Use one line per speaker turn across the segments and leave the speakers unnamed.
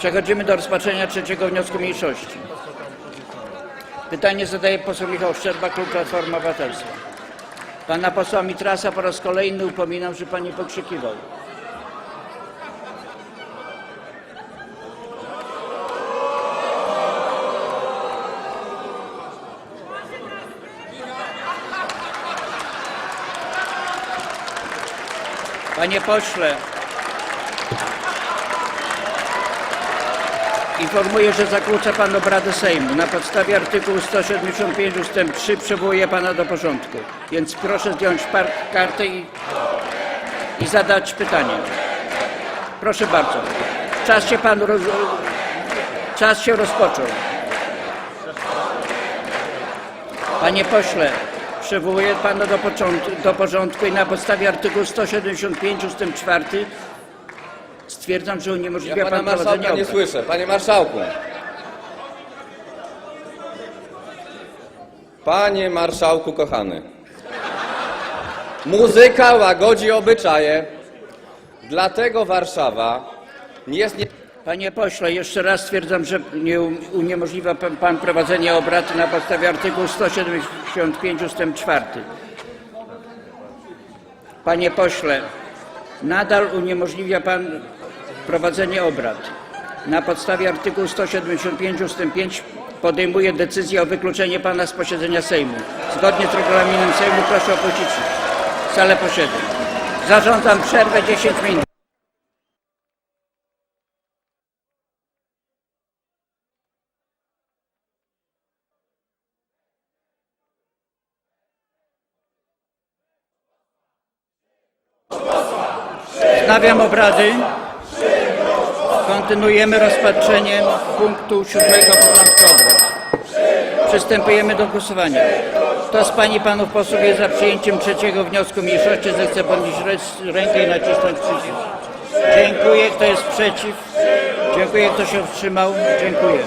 Przechodzimy do rozpatrzenia trzeciego wniosku mniejszości. Pytanie zadaje poseł Michał Szczerba, klub Platforma Obywatelska. Pana posła Mitrasa po raz kolejny upominam, że pan nie pokrzykiwał. Panie pośle, informuję, że zakłóca pan obrady Sejmu. Na podstawie artykułu 175 ust. 3 przywołuję pana do porządku. Więc proszę zdjąć kartę i, i zadać pytanie. Proszę bardzo. Czas się pan roz... Czas się rozpoczął. Panie pośle, przywołuję pana do, do porządku i na podstawie artykułu 175 ust. 4 stwierdzam, że uniemożliwia
Ja pana
pan prowadzenie
marszałka nie
obrad.
słyszę. Panie marszałku. Panie marszałku kochany. Muzyka łagodzi obyczaje. Dlatego Warszawa jest nie...
Panie pośle, jeszcze raz stwierdzam, że nie uniemożliwia pan, pan prowadzenie obrad na podstawie artykułu 175 ust. 4. Panie pośle, nadal uniemożliwia pan prowadzenie obrad. Na podstawie artykułu 175 ust. 5 podejmuję decyzję o wykluczeniu pana z posiedzenia Sejmu. Zgodnie z regulaminem Sejmu proszę opuścić salę posiedzeń. Zarządzam przerwę 10 minut. Wznawiam obrady. Kontynuujemy rozpatrzeniem punktu siódmego porządku obrad. Przystępujemy do głosowania. Kto z Pań i Panów posłów jest za przyjęciem trzeciego wniosku mniejszości, zechce podnieść rękę i nacisnąć przycisk. Dziękuję. Kto jest przeciw? Dziękuję. Kto się wstrzymał? Dziękuję.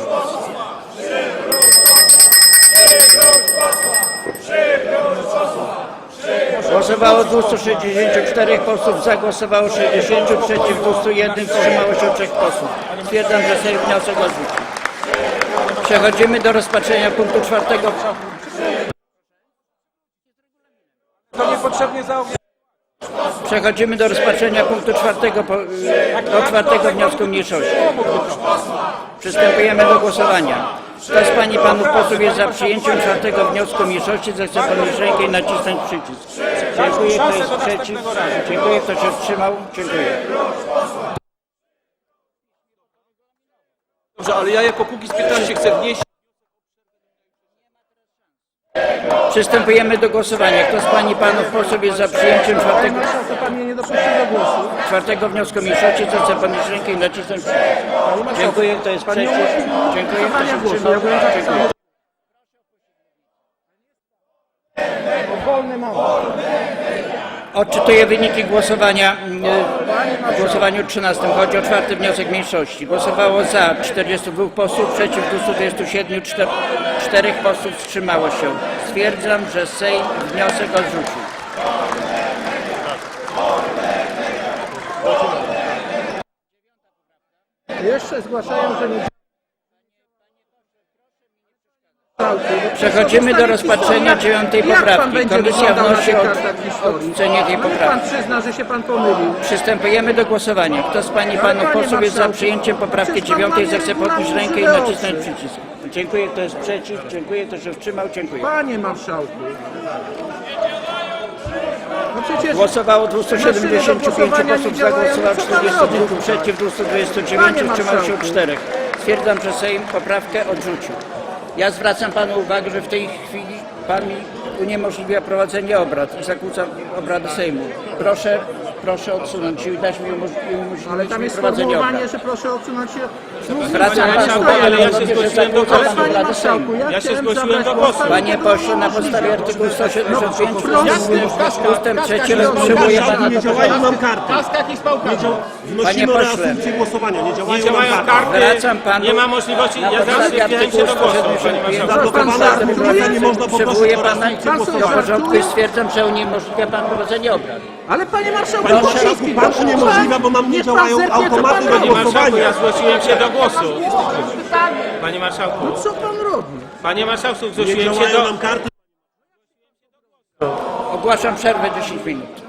Głosowało 264 posłów, za głosowało 60, przeciw 201, wstrzymało się 3 posłów. Stwierdzam, że Sejm wniosek odrzucił. Przechodzimy do rozpatrzenia punktu czwartego.
To niepotrzebnie
Przechodzimy do rozpatrzenia punktu czwartego, po- do czwartego wniosku mniejszości. Przystępujemy do głosowania. Kto z Pań i Panów posłów jest za przyjęciem czwartego wniosku mniejszości, zechce podnieść rękę i nacisnąć przycisk. Dziękuję. Kto jest przeciw? Dziękuję. Kto się wstrzymał? Dziękuję.
Dobrze, ale ja jako Kukiz 15 chcę wnieść
Przystępujemy do głosowania. Kto z Pań i Panów posłów jest za przyjęciem czwartego,
To pan mnie nie dopuścił do głosu.
czwartego wniosku mniejszości, zechce podnieść rękę i nacisnąć przycisk. Dziękuję. Kto jest przeciw? Dziękuję. Kto się wstrzymał? Dziękuję.
Wolny mam.
Odczytuję wyniki głosowania mm, w głosowaniu 13. Chodzi o czwarty wniosek mniejszości. Głosowało za 42 posłów, przeciw 227, 4, 4 posłów wstrzymało się. Stwierdzam, że Sejm wniosek odrzucił.
Jeszcze zgłaszają, że nie
Przechodzimy do rozpatrzenia dziewiątej
Jak pan
poprawki.
będzie
Komisja
wyglądał na
wnosi
tych
o
kartach historii?
odrzucenie tej
niech
poprawki.
pan przyzna, że się pan pomylił.
Przystępujemy do głosowania. Kto z Pań i Panów
panie
posłów jest za przyjęciem poprawki
przecież pan
9,
ma nie-
zechce podnieść rękę i nacisnąć przycisk. Dziękuję. Kto jest przeciw? Dziękuję. Kto się wstrzymał? Dziękuję.
Panie marszałku. No przecież...
Głosowało 275
głosowania
posłów,
nie
za
działają.
głosowało
Co pan
42,
robi?
przeciw 229,
Panie
wstrzymało się
marszałku.
4. Stwierdzam, że Sejm poprawkę odrzucił. Ja zwracam panu uwagę, że w tej chwili pan mi uniemożliwia prowadzenie obrad i zakłóca obrady Sejmu. Proszę, proszę odsunąć się i dać mi umoż- umożliwić
Ale tam jest
prowadzenie
sformułowanie,
obrad.
że proszę odsunąć się z mównicy.
Zwracam
Panie
panu
marszałku,
uwagę,
ale ja się
że
zgłosiłem do
zakłóca
panie
obrady Sejmu.
marszałku, ja,
Ja się
chciałem
zgłosiłem
zabrać
do
głos,
głosu.
Panie pośle, na podstawie artykułu 175
Proszę,
ustęp 3 przywołuję pana do porządku.
mam karty. Nie dział...
Panie
Wnosimy
pośle.
reasumpcję głosowania. Nie działają,
Nie działają
mam karty.
Zwracam panu
nie ma możliwości,
na
ja zaraz
podstawie
wpiąłem się do
artykułu
głosu, panie
175
marszałku.
Zablokowane artykuły, nie można poprosić o
pana
reasumpcję
do
głosowania.
porządku i stwierdzam, że uniemożliwia pan prowadzenie obrad.
Ale panie marszałku,
Panie
Kuchciński,
marszałku, pan
to
uniemożliwia, bo nam nie
pan
działają automaty
pan
do.
Panie marszałku, ja
głosowania.
zgłosiłem się do głosu. Panie marszałku,
co pan robi?
panie marszałku,
Nie
zgłosiłem się
działają
do...
nam karty.
Ogłaszam przerwę 10 minut.